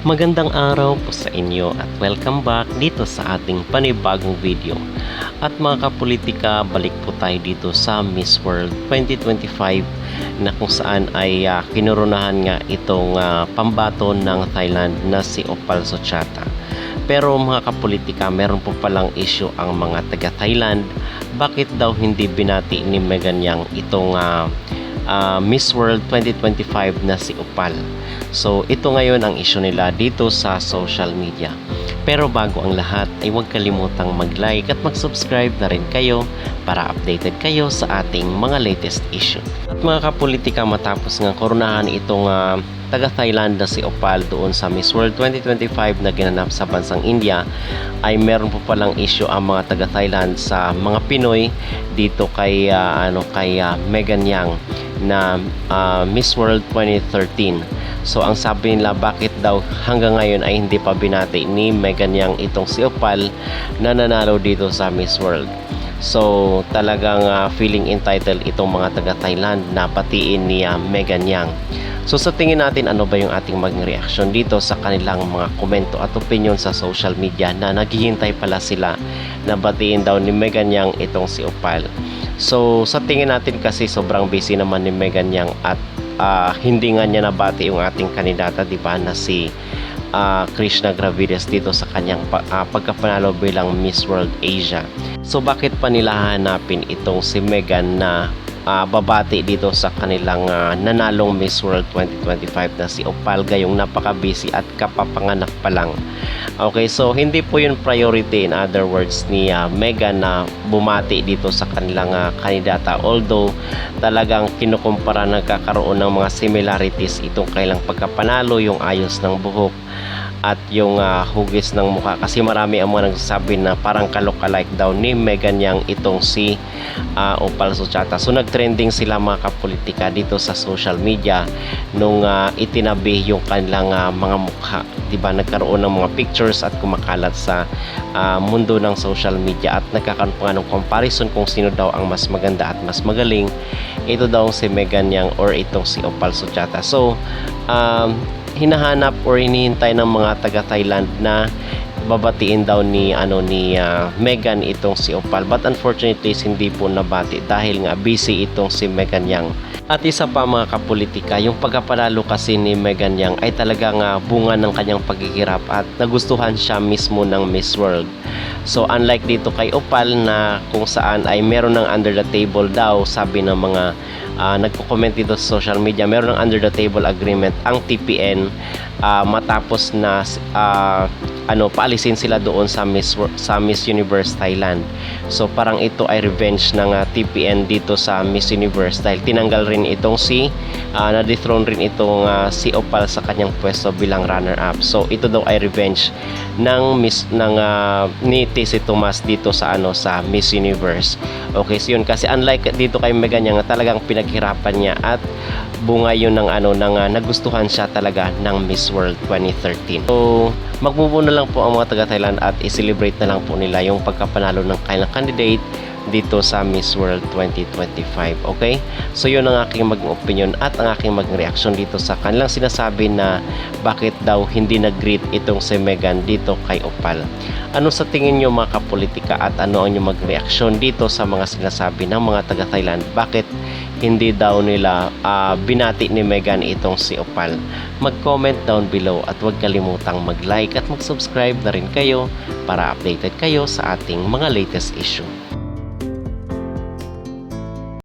Magandang araw po sa inyo at welcome back dito sa ating panibagong video. At mga kapolitika, balik po tayo dito sa Miss World 2025 na kung saan ay uh, kinurunahan nga itong ah, pambato ng Thailand na si Opal Sochata. Pero mga kapolitika, meron po palang issue ang mga taga Thailand. Bakit daw hindi binati ni Megan Yang itong ah, ah, Miss World 2025 na si Opal? So ito ngayon ang issue nila dito sa social media. Pero bago ang lahat ay huwag kalimutang mag-like at mag-subscribe na rin kayo para updated kayo sa ating mga latest issue. At mga kapolitika matapos nga koronahan itong ah, taga Thailand na si Opal doon sa Miss World 2025 na ginanap sa bansang India ay meron po palang issue ang mga taga Thailand sa mga Pinoy dito kay ah, ano kay ah, Megan Yang na ah, Miss World 2013. So ang sabi nila bakit daw hanggang ngayon ay hindi pa binati ni Megan Yang itong si Opal na nanalo dito sa Miss World. So talagang ah, feeling entitled itong mga taga Thailand na patiin ni ah, Megan Yang. So sa tingin natin ano ba yung ating maging reaction dito sa kanilang mga komento at opinion sa social media na naghihintay pala sila na batiin daw ni Megan Yang itong si Opal. So sa tingin natin kasi sobrang busy naman ni Megan Yang at ah, hindi nga niya nabati yung ating kandidata di ba na si ah, Krishna Gravides dito sa kanyang ah, pagkapanalo bilang Miss World Asia. So bakit pa nila hanapin itong si Megan na ah, babati dito sa kanilang ah, nanalong Miss World 2025 na si Opal gayong napaka-busy at kapapanganak pa lang. Okay, so hindi po yun priority in other words ni ah, Megan na bumati dito sa kanilang ah, kandidata although talagang kinukumpara nagkakaroon ng mga similarities itong kailang pagkapanalo, yung ayos ng buhok at yung ah, hugis ng mukha kasi marami ang mga nagsasabi na parang kalok-alike daw ni Megan Yang itong si ah, Opal Sochata. So nagtrending sila mga kapolitika dito sa social media nung ah, itinabi yung kanilang ah, mga mukha. 'Di ba? Nagkaroon ng mga pictures at kumakalat sa ah, mundo ng social media at nagkakaroon pa ng comparison kung sino daw ang mas maganda at mas magaling. Ito daw si Megan Yang or itong si Opal Sochata. So um, hinahanap or hinihintay ng mga taga Thailand na babatiin daw ni ano ni ah, Megan itong si Opal. But unfortunately hindi po nabati dahil nga busy itong si Megan Yang. At isa pa mga kapolitika yung pagkapanalo kasi ni Megan Yang ay talagang ah, bunga ng kanyang paghihirap at nagustuhan siya mismo ng Miss World. So unlike dito kay Opal na kung saan ay meron ng under the table daw sabi ng mga ah, nagko-comment dito sa social media meron ng under the table agreement ang TPN ah, matapos na ah, ano paalisin sila doon sa Miss sa Miss Universe Thailand. So parang ito ay revenge ng ah, TPN dito sa Miss Universe dahil tinanggal rin itong si ah, na-dethrone rin itong ah, si Opal sa kanyang pwesto bilang runner up. So ito daw ay revenge ng Miss ng ah, ni TC Tomas dito sa ano sa Miss Universe. Okay, so yun kasi unlike dito kay Megan na talagang pinaghirapan niya at bunga yun ng ano ng ah, nagustuhan siya talaga ng Miss World 2013. So magmubo na lang po ang mga taga Thailand at i-celebrate na lang po nila yung pagkapanalo ng kanilang candidate dito sa Miss World 2025. Okay? So yun ang aking maging opinion at ang aking maging reaction dito sa kanilang sinasabi na bakit daw hindi nag-greet itong si Megan dito kay Opal. Ano sa tingin nyo mga kapolitika at ano ang inyong mag-reaction dito sa mga sinasabi ng mga taga Thailand? Bakit hindi daw nila ah, binati ni Megan itong si Opal? Mag-comment down below at huwag kalimutang mag-like at mag-subscribe na rin kayo para updated kayo sa ating mga latest issue.